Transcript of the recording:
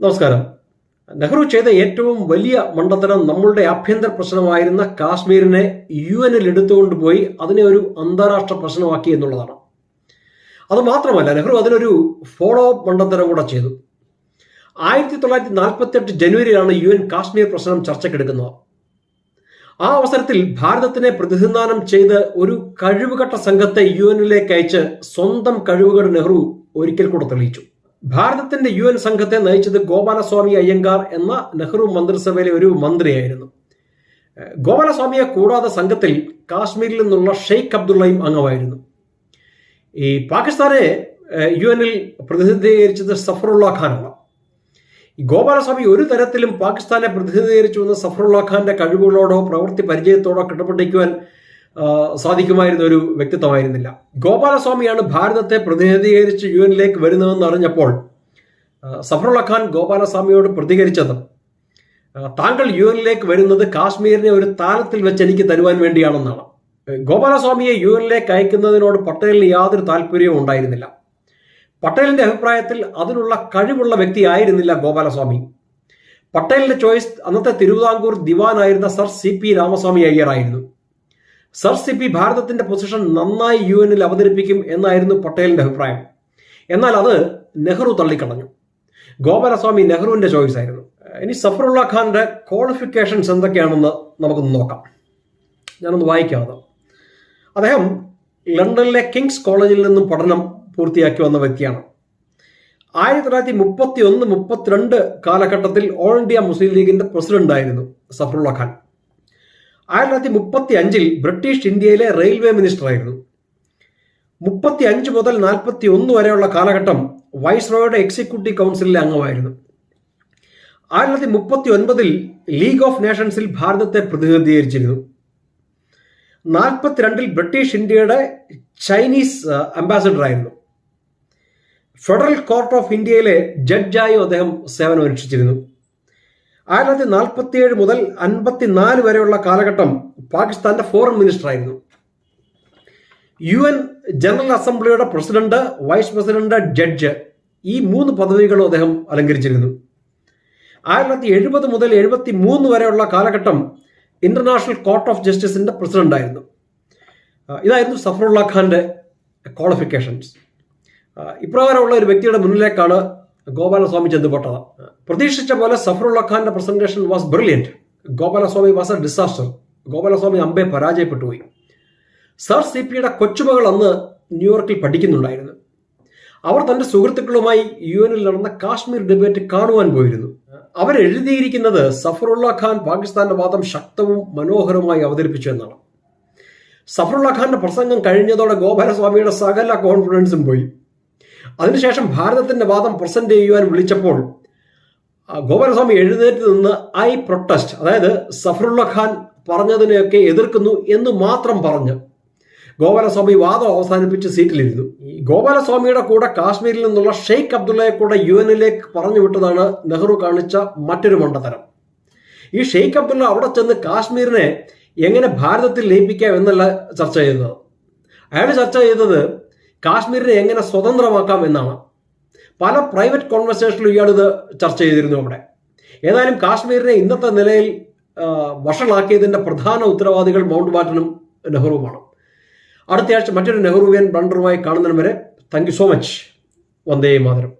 നമസ്കാരം. നെഹ്റു ചെയ്ത ഏറ്റവും വലിയ മണ്ടത്തരം നമ്മളുടെ ആഭ്യന്തര പ്രശ്നമായിരുന്ന കാശ്മീരിനെ യു എനിൽ എടുത്തുകൊണ്ടുപോയി അതിനെ ഒരു അന്താരാഷ്ട്ര പ്രശ്നമാക്കി എന്നുള്ളതാണ്. അത് മാത്രമല്ല നെഹ്റു അതിനൊരു ഫോളോ അപ്പ് മണ്ടത്തരം കൂടെ ചെയ്തു. ആയിരത്തി തൊള്ളായിരത്തി നാൽപ്പത്തെട്ട് ജനുവരിയിലാണ് യു എൻ കാശ്മീർ പ്രശ്നം ചർച്ചയ്ക്കെടുക്കുന്നത്. ആ അവസരത്തിൽ ഭാരതത്തിനെ പ്രതിനിധാനം ചെയ്ത് ഒരു കഴിവുകെട്ട സംഘത്തെ യു എനിലേക്ക് അയച്ച് സ്വന്തം കഴിവുകൾ നെഹ്റു ഒരിക്കൽ കൂടെ തെളിയിച്ചു. ഭാരതത്തിന്റെ യു എൻ സംഘത്തെ നയിച്ചത് ഗോപാലസ്വാമി അയ്യങ്കാർ എന്ന നെഹ്റു മന്ത്രിസഭയിലെ ഒരു മന്ത്രിയായിരുന്നു. ഗോപാലസ്വാമിയെ കൂടാതെ സംഘത്തിൽ കാശ്മീരിൽ നിന്നുള്ള ഷെയ്ഖ് അബ്ദുള്ളയും അംഗമായിരുന്നു. ഈ പാകിസ്ഥാനെ യു എനിൽ പ്രതിനിധീകരിച്ചത് സഫറുള്ള ഖാനാണ്. ഗോപാലസ്വാമി ഒരു തരത്തിലും പാകിസ്ഥാനെ പ്രതിനിധീകരിച്ചു വന്ന സഫറുള്ള ഖാന്റെ കഴിവുകളോടോ പ്രവൃത്തി പരിചയത്തോടോ കിടപിടിക്കുവാൻ ആ, സാധിക്കുമായിരുന്ന ഒരു വ്യക്തിത്വമായിരുന്നില്ല. ഗോപാലസ്വാമിയാണ് ഭാരതത്തെ പ്രതിനിധീകരിച്ച് യു എനിലേക്ക് വരുന്നതെന്ന് അറിഞ്ഞപ്പോൾ സഫറുള്ളഖാൻ സഫറുള്ള ഖാൻ ഗോപാലസ്വാമിയോട് പ്രതികരിച്ചത് താങ്കൾ യു എനിലേക്ക് വരുന്നത് കാശ്മീരിനെ ഒരു താലത്തിൽ വെച്ച് എനിക്ക് തരുവാൻ വേണ്ടിയാണെന്നാണ്. ഗോപാലസ്വാമിയെ യു എനിലേക്ക് അയക്കുന്നതിനോട് പട്ടേലിന് യാതൊരു താല്പര്യവും ഉണ്ടായിരുന്നില്ല. പട്ടേലിന്റെ അഭിപ്രായത്തിൽ അതിനുള്ള കഴിവുള്ള വ്യക്തിയായിരുന്നില്ല ഗോപാലസ്വാമി. പട്ടേലിന്റെ ചോയ്സ് അന്നത്തെ തിരുവിതാംകൂർ ദിവാനായിരുന്ന സർ സി പി രാമസ്വാമി അയ്യറായിരുന്നു സർ സി പി ഭാരതത്തിന്റെ പൊസിഷൻ നന്നായി യു എനിൽ അവതരിപ്പിക്കും എന്നായിരുന്നു പട്ടേലിന്റെ അഭിപ്രായം. എന്നാൽ അത് നെഹ്റു തള്ളിക്കളഞ്ഞു. ഗോപാലസ്വാമി നെഹ്റുവിന്റെ ചോയ്സ് ആയിരുന്നു. ഇനി സഫറുള്ള ഖാന്റെ ക്വാളിഫിക്കേഷൻസ് എന്തൊക്കെയാണെന്ന് നമുക്കൊന്ന് നോക്കാം. ഞാനൊന്ന് വായിക്കാം അദ്ദേഹം ലണ്ടനിലെ കിങ്സ് കോളേജിൽ നിന്നും പഠനം പൂർത്തിയാക്കി വന്ന വ്യക്തിയാണ്. ആയിരത്തി തൊള്ളായിരത്തി മുപ്പത്തി ഒന്ന് മുപ്പത്തിരണ്ട് കാലഘട്ടത്തിൽ ഓൾ ഇന്ത്യ മുസ്ലിം ലീഗിന്റെ പ്രസിഡന്റ് ആയിരുന്നു സഫറുള്ള ഖാൻ. ആയിരത്തി മുപ്പത്തി അഞ്ചിൽ ബ്രിട്ടീഷ് ഇന്ത്യയിലെ റെയിൽവേ മിനിസ്റ്റർ ആയിരുന്നു മുപ്പത്തി അഞ്ച് മുതൽ നാൽപ്പത്തി ഒന്ന് വരെയുള്ള കാലഘട്ടം വൈസ് റോയുടെ എക്സിക്യൂട്ടീവ് കൗൺസിലിലെ അംഗമായിരുന്നു. ആയിരത്തി മുപ്പത്തി ഒൻപതിൽ ലീഗ് ഓഫ് നേഷൻസിൽ ഭാരതത്തെ പ്രതിനിധീകരിച്ചിരുന്നു. നാൽപ്പത്തിരണ്ടിൽ ബ്രിട്ടീഷ് ഇന്ത്യയുടെ ചൈനീസ് അംബാസഡർ ആയിരുന്നു ഫെഡറൽ കോർട്ട് ഓഫ് ഇന്ത്യയിലെ ജഡ്ജായും അദ്ദേഹം സേവനമനുഷ്ഠിച്ചിരുന്നു ആയിരത്തി തൊള്ളായിരത്തി നാൽപ്പത്തിയേഴ് മുതൽ അൻപത്തിനാല് വരെയുള്ള കാലഘട്ടം പാകിസ്ഥാന്റെ ഫോറിൻ മിനിസ്റ്റർ ആയിരുന്നു. യു എൻ ജനറൽ അസംബ്ലിയുടെ പ്രസിഡന്റ് വൈസ് പ്രസിഡന്റ് ജഡ്ജ് ഈ മൂന്ന് പദവികളും അദ്ദേഹം അലങ്കരിച്ചിരുന്നു. ആയിരത്തി തൊള്ളായിരത്തി എഴുപത് മുതൽ എഴുപത്തി മൂന്ന് വരെയുള്ള കാലഘട്ടം ഇന്റർനാഷണൽ കോർട്ട് ഓഫ് ജസ്റ്റിസിന്റെ പ്രസിഡന്റ് ആയിരുന്നു. ഇതായിരുന്നു സഫറുള്ള ഖാന്റെ ക്വാളിഫിക്കേഷൻസ് ഇപ്രകാരമുള്ള ഒരു വ്യക്തിയുടെ മുന്നിലേക്കാണ് ഗോപാലസ്വാമി ചെന്നുപെട്ടത്. പ്രതീക്ഷിച്ച പോലെ സഫറുള്ള ഖാന്റെ presentation was brilliant Gopalaswami was a disaster Gopalaswami അമ്പെ പരാജയപ്പെട്ടുപോയി. സർ സി പിയുടെ കൊച്ചുമകൾ അന്ന് ന്യൂയോർക്കിൽ പഠിക്കുന്നുണ്ടായിരുന്നു. അവർ തന്റെ സുഹൃത്തുക്കളുമായി യു എനിൽ നടന്ന കാശ്മീർ ഡിബേറ്റ് കാണുവാൻ പോയിരുന്നു. അവരെഴുതിയിരിക്കുന്നത് സഫറുള്ള ഖാൻ പാകിസ്ഥാന്റെ വാദം ശക്തവും മനോഹരവുമായി അവതരിപ്പിച്ചു എന്നാണ്. സഫറുള്ള ഖാന്റെ പ്രസംഗം കഴിഞ്ഞതോടെ ഗോപാലസ്വാമിയുടെ സകല കോൺഫിഡൻസും പോയി. അതിനുശേഷം ഭാരതത്തിന്റെ വാദം പ്രസന്റ് ചെയ്യുവാൻ വിളിച്ചപ്പോൾ ഗോപാലസ്വാമി എഴുന്നേറ്റ് നിന്ന് ഐ പ്രൊട്ടസ്റ്റ് അതായത് സഫറുള്ള ഖാൻ പറഞ്ഞതിനെയൊക്കെ എതിർക്കുന്നു എന്ന് മാത്രം പറഞ്ഞ് ഗോപാലസ്വാമി വാദം അവസാനിപ്പിച്ച് സീറ്റിലിരുന്നു. ഗോപാലസ്വാമിയുടെ കൂടെ കാശ്മീരിൽ നിന്നുള്ള ഷെയ്ഖ് അബ്ദുള്ളയെ കൂടെ യു എനിലേക്ക് പറഞ്ഞു വിട്ടതാണ് നെഹ്റു കാണിച്ച മറ്റൊരു മണ്ടത്തരം. ഈ ഷെയ്ഖ് അബ്ദുള്ള അവിടെ ചെന്ന് കാശ്മീരിനെ എങ്ങനെ ഭാരതത്തിൽ ലയിപ്പിക്കാം എന്നല്ല ചർച്ച ചെയ്തത് അയാൾ ചർച്ച ചെയ്തത് കാശ്മീരിനെ എങ്ങനെ സ്വതന്ത്രമാക്കാം എന്നാണ്. പല പ്രൈവറ്റ് കോൺവെർസേഷനിലും ഇയാൾ ഇത് ചർച്ച ചെയ്തിരുന്നു അവിടെ. ഏതായാലും കാശ്മീരിനെ ഇന്നത്തെ നിലയിൽ വഷളാക്കിയതിന്റെ പ്രധാന ഉത്തരവാദികൾ മൗണ്ട് ബാറ്റനും നെഹ്റുവുമാണ്. അടുത്തയാഴ്ച മറ്റൊരു നെഹ്റുവിയൻ ബ്ലണ്ടറുമായി കാണുന്നതിന് വരെ thank you so much Vande Mataram.